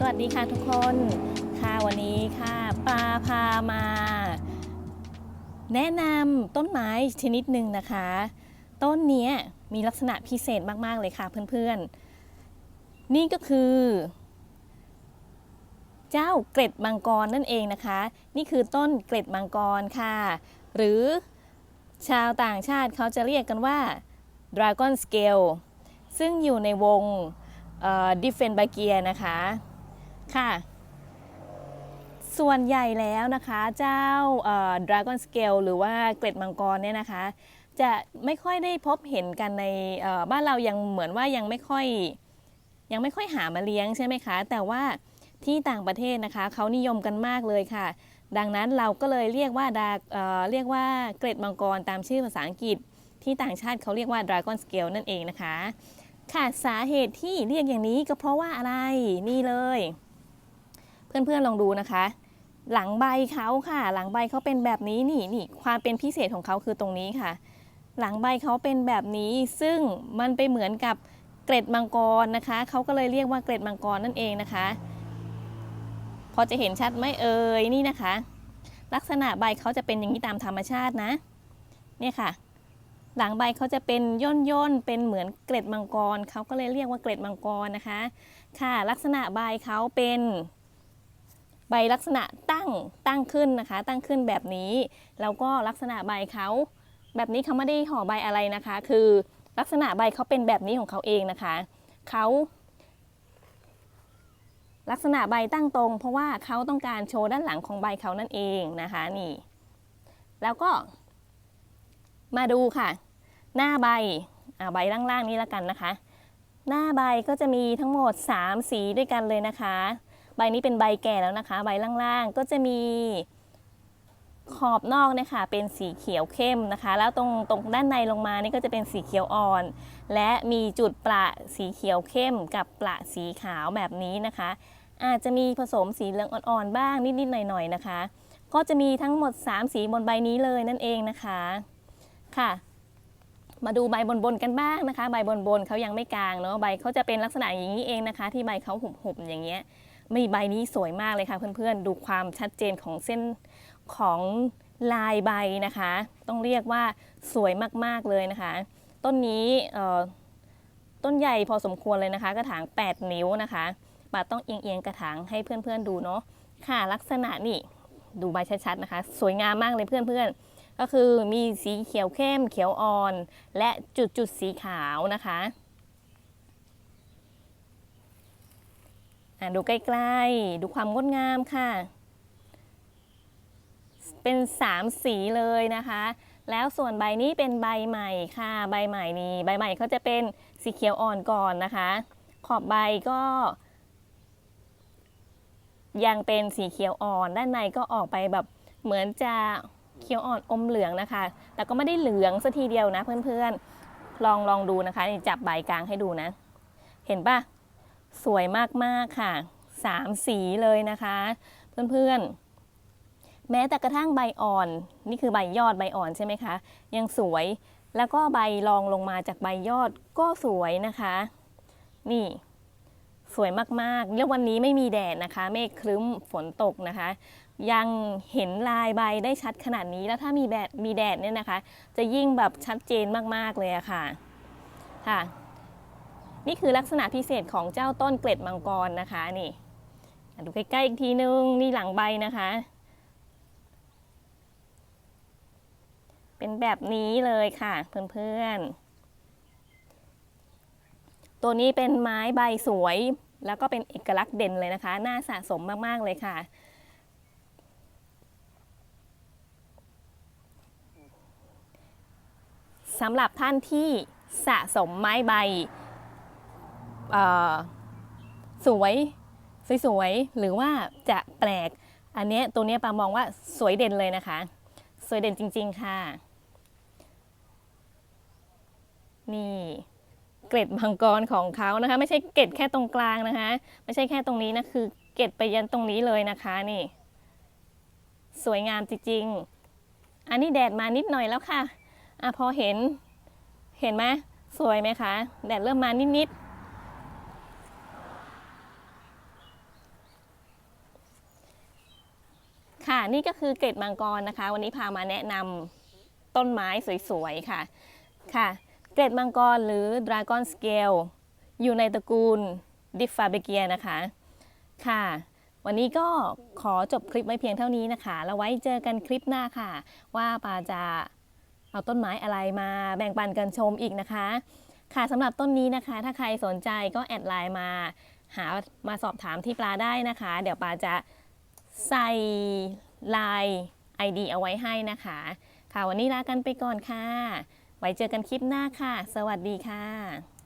สวัสดีค่ะทุกคนค่ะวันนี้ค่ะปลาพามา แนะนำต้นไม้ชนิดหนึ่งนะคะ ต้นเนี้ยมีลักษณะพิเศษมาก ๆ เลยค่ะเพื่อนๆ นี่ก็คือ เจ้าเกร็ดมังกรนั่นเองนะคะ นี่คือต้นเกร็ดมังกรค่ะ หรือชาวต่างชาติเขาจะเรียกกันว่า Dragon Scale ซึ่งอยู่ในวงดิฟเฟนบาเกียนะคะ ค่ะ ส่วนใหญ่แล้วนะคะเจ้าดราก้อนสเกลหรือว่าเกล็ดมังกรเนี่ยนะคะ จะไม่ค่อยได้พบเห็นกันในบ้านเรายังเหมือนว่ายังไม่ค่อยยังไม่ค่อยหามาเลี้ยงใช่ไหมคะ แต่ว่าที่ต่างประเทศนะคะเขานิยมกันมากเลยค่ะ ดังนั้นเราก็เลยเรียกว่าดาเเรียกว่าเกล็ดมังกรตามชื่อภาษาอังกฤษ ที่ต่างชาติเขาเรียกว่า Dragon Scale นั่นเองนะคะ ค่ะสาเหตุที่เรียกอย่างนี้ก็เพราะว่าอะไรนี่เลย เพื่อนๆลองดูนะคะ หลังใบเขาค่ะ หลังใบเขาเป็นแบบนี้นี่นี่ความเป็นพิเศษของเขาคือตรงนี้ค่ะ หลังใบเขาเป็นแบบนี้ซึ่งมันไปเหมือนกับเกล็ดมังกรนะคะเขาก็เลยเรียกว่าเกล็ดมังกรนั่นเองนะคะ พอจะเห็นชัดไหมเอ่ยนี่นะคะ ลักษณะใบเขาจะเป็นอย่างนี้ตามธรรมชาตินะเนี่ยค่ะ หลังใบเขาจะเป็นย่นย่นๆเป็นเหมือนเกล็ดมังกรเขาก็เลยเรียกว่าเกล็ดมังกรนะคะ ค่ะ ลักษณะใบเขาเป็น ใบลักษณะตั้งตั้งขึ้นนะคะ ตั้งขึ้นแบบนี้ แล้วก็ลักษณะใบเขาแบบนี้เขาไม่ได้ห่อใบอะไรนะคะ คือลักษณะใบเขาเป็นแบบนี้ของเขาเองนะคะเขาลักษณะใบตั้งตรง เพราะว่าเขาต้องการโชว์ด้านหลังของใบเขานั่นเองนะคะนี่ แล้วก็ มาดูค่ะ หน้าใบใบล่างๆนี้แล้วกันนะคะ หน้าใบก็จะมีทั้งหมด 3 สีด้วยกันเลยนะคะ ใบนี้เป็นใบแก่แล้วนะคะ ใบล่างๆ ก็จะมีขอบนอกนี่ยค่ะเป็นสีเขียวเข้มนะคะ แล้วตรงตรงด้านในลงมานี่ก็จะเป็นสีเขียวอ่อน และมีจุดประสีเขียวเข้มกับประสีขาวแบบนี้นะคะ อาจจะมีผสมสีเหลืองอ่อนๆบ้างนิดๆหน่อยๆนะคะ ก็จะมีทั้งหมด 3 สีบนใบนี้เลยนั่นเองนะคะค่ะ มาดูใบบนๆกันบ้างนะคะ ใบบนๆเขายังไม่กลางเนาะใบเขาจะเป็นลักษณะอย่างนี้เองนะคะ ที่ใบเขาหุบๆอย่างเงี้ย มีใบนี้สวยมากเลยค่ะเพื่อนๆ ดูความชัดเจนของเส้นของลายใบนะคะ ต้องเรียกว่าสวยมากๆเลยนะคะ ต้นนี้ต้นใหญ่พอสมควรเลยนะคะ กระถาง 8 นิ้วนะคะบาต้องเอียงๆกระถางให้เพื่อนๆดูเนาะค่ะลักษณะนี่ดูใบชัดๆนะคะ สวยงามมากเลยเพื่อนๆ ก็คือมีสีเขียวเข้มเขียวอ่อน และจุดๆสีขาวนะคะอะ ดูใกล้ๆ ดูความงดงามค่ะ เป็นสามสีเลยนะคะ แล้วส่วนใบนี้เป็นใบใหม่ค่ะ ใบใหม่นี้ใบใหม่เขาจะเป็นสีเขียวอ่อนก่อนนะคะ ขอบใบก็ ยังเป็นสีเขียวอ่อน ด้านในก็ออกไปแบบเหมือนจะเขียวอ่อนอมเหลืองนะคะ แต่ก็ไม่ได้เหลืองสัทีเดียวนะเพื่อนๆ ลองลองดูนะคะ นี่จับใบกลางให้ดูนะ เห็นปะ สวยมากๆค่ะสามสีเลยนะคะ เพื่อนๆ แม้แต่กระทั่งใบอ่อน นี่คือใบยอดใบอ่อนใช่ไหมคะ ยังสวยแล้วก็ใบรองลงมาจากใบยอดก็สวยนะคะ นี่ สวยมากๆแล้ววันนี้ไม่มีแดดนะคะ เมฆครึ้มฝนตกนะคะ ยังเห็นลายใบได้ชัดขนาดนี้แล้วถ้ามีแดดมีแดดเนี่ยนะคะ จะยิ่งแบบชัดเจนมากๆเลยอะค่ะค่ะ นี่คือลักษณะพิเศษของเจ้าต้นเกล็ดมังกรนะคะนี่ดูใกล้ๆอีกทีนึงนี่หลังใบนะคะ เป็นแบบนี้เลยค่ะเพื่อนๆ ตัวนี้เป็นไม้ใบสวย แล้วก็เป็นเอกลักษณ์เด่นเลยนะคะ น่าสะสมมากๆเลยค่ะสำหรับท่านที่สะสมไม้ใบ สวยสวยๆหรือว่าจะแปลก อันเนี้ยตัวเนี้ยปามองว่าสวยเด่นเลยนะคะ สวยเด่นจริง ๆ ค่ะ นี่เกล็ดมังกรของเขานะคะ ไม่ใช่เกล็ดแค่ตรงกลางนะคะ ไม่ใช่แค่ตรงนี้นะคือเกล็ดไปยันตรงนี้เลยนะคะนี่ สวยงามจริงๆ อันนี้แดดมานิดหน่อยแล้วค่ะอะพอเห็นเห็นไหมสวยไหมคะ แดดเริ่มมานิด ค่ะนี่ก็คือเกล็ดมังกรนะคะ วันนี้พามาแนะนำต้นไม้สวยๆค่ะค่ะ เกล็ดมังกรหรือ Dragon Scale อยู่ในตระกูล d i f f a b e g i a นะคะค่ะ วันนี้ก็ขอจบคลิปไว้เพียงเท่านี้นะคะแล้วไว้เจอกันคลิปหน้าค่ะ ว่าปาจะเอาต้นไม้อะไรมาแบ่งปันกันชมอีกนะคะ ค่ะสำหรับต้นนี้นะคะ ถ้าใครสนใจก็แอดไลน์มา หามาสอบถามที่ปลาได้นะคะ เดี๋ยวปลาจะ ใส่ไลน์ ID เอาไว้ให้นะคะ ค่ะวันนี้ลากันไปก่อนค่ะ ไว้เจอกันคลิปหน้าค่ะ สวัสดีค่ะ